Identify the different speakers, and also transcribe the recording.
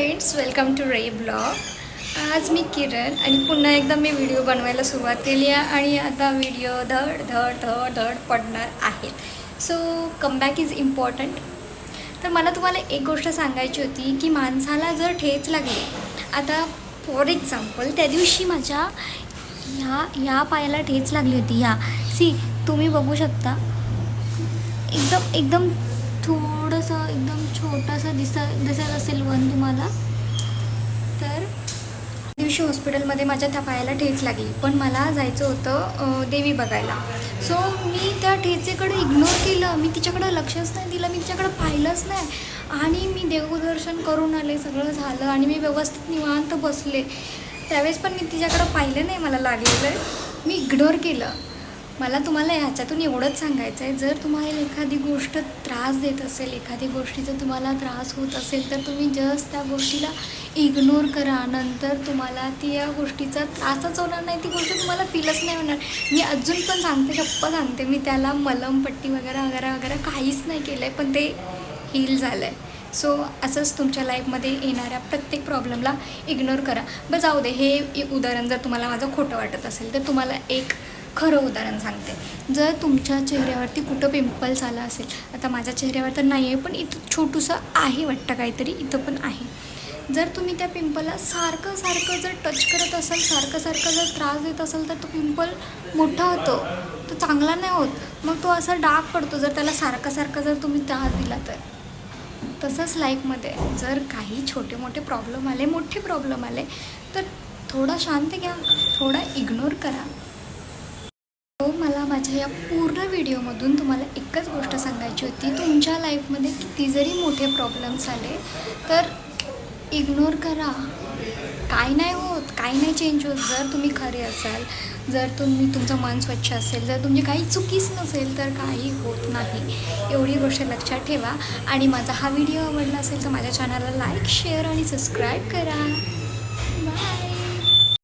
Speaker 1: Friends welcome to ray blog आज मी किरण आणि पुन्हा एकदा मी व्हिडिओ बनवायला सुरुवात केली आहे आणि आता व्हिडिओ धड धड धड धड पडणार आहेत सो कमबॅक इज इम्पॉर्टंट तर मला तुम्हाला एक गोष्ट सांगायची होती की माणसाला जर ठेच लागली आता फॉर एक्झाम्पल त्या दिवशी माझ्या ह्या ह्या पायाला ठेच लागली होती ह्या. सी तुम्ही बघू शकता. एकदम एकदम असं एकदम छोटासा दिसा दिसत असेल वन तुम्हाला तर दिवशी हॉस्पिटलमध्ये माझ्या त्या पायाला ठेच लागली. पण मला जायचं होतं देवी बघायला. सो मी त्या ठेचेकडे इग्नोर केलं. मी तिच्याकडे लक्षच नाही दिलं. मी तिच्याकडे पाहिलंच नाही. आणि मी देवदर्शन करून आले. सगळं झालं आणि मी व्यवस्थित निवांत बसले. त्यावेळेस पण मी तिच्याकडं पाहिलं नाही. मला लागलेलं. मी इग्नोर केलं. मला तुम्हाला ह्याच्यातून एवढंच सांगायचं आहे जर तुम्हाला एखादी गोष्ट त्रास देत असेल एखादी गोष्टीचा तुम्हाला त्रास होत असेल तर तुम्ही जस्ट त्या गोष्टीला इग्नोर करा. नंतर तुम्हाला ती या गोष्टीचा त्रासच होणार नाही ती गोष्ट तुम्हाला फीलच नाही होणार. मी अजून पण सांगते गप्प सांगते. मी त्याला मलमपट्टी वगैरे वगैरे वगैरे काहीच नाही केलं आहे पण ते हील झालं आहे सो असंच तुमच्या लाईफमध्ये येणाऱ्या प्रत्येक प्रॉब्लेमला इग्नोर करा. बरं जाऊ दे. हे उदाहरण जर तुम्हाला माझं खोटं वाटत असेल तर तुम्हाला एक खरं उदाहरण सांगते. जर तुमच्या चेहऱ्यावरती कुठं पिंपल्स आला असेल आता माझ्या चेहऱ्यावर तर नाही आहे पण इथं छोटूसं आहे वाटतं काहीतरी इथं पण आहे. जर तुम्ही त्या पिंपलला सारखं सारखं जर टच करत असाल सारखं सारखं जर त्रास देत असाल तर तो पिंपल मोठा होतो तो चांगला नाही होत मग तो असा डाग पडतो जर त्याला सारखं सारखं जर तुम्ही त्रास दिला तर. तसंच लाईफमध्ये जर काही छोटे मोठे प्रॉब्लेम आले मोठे प्रॉब्लेम आले तर थोडा शांत घ्या थोडा इग्नोर करा. माझ्या या पूर्ण व्हिडिओमधून तुम्हाला एकच गोष्ट सांगायची होती. तुमच्या लाईफमध्ये किती जरी मोठे प्रॉब्लेम्स आले तर इग्नोर करा. काय नाही होत काय नाही चेंज होत. जर तुम्ही खरे असाल जर तुम्ही तुमचं मन स्वच्छ असेल जर तुमची काही चुकीच नसेल तर काही होत नाही. एवढी गोष्ट लक्षात ठेवा. आणि माझा हा व्हिडिओ आवडला असेल तर माझ्या चॅनलला लाईक शेअर आणि सबस्क्राईब करा. बाय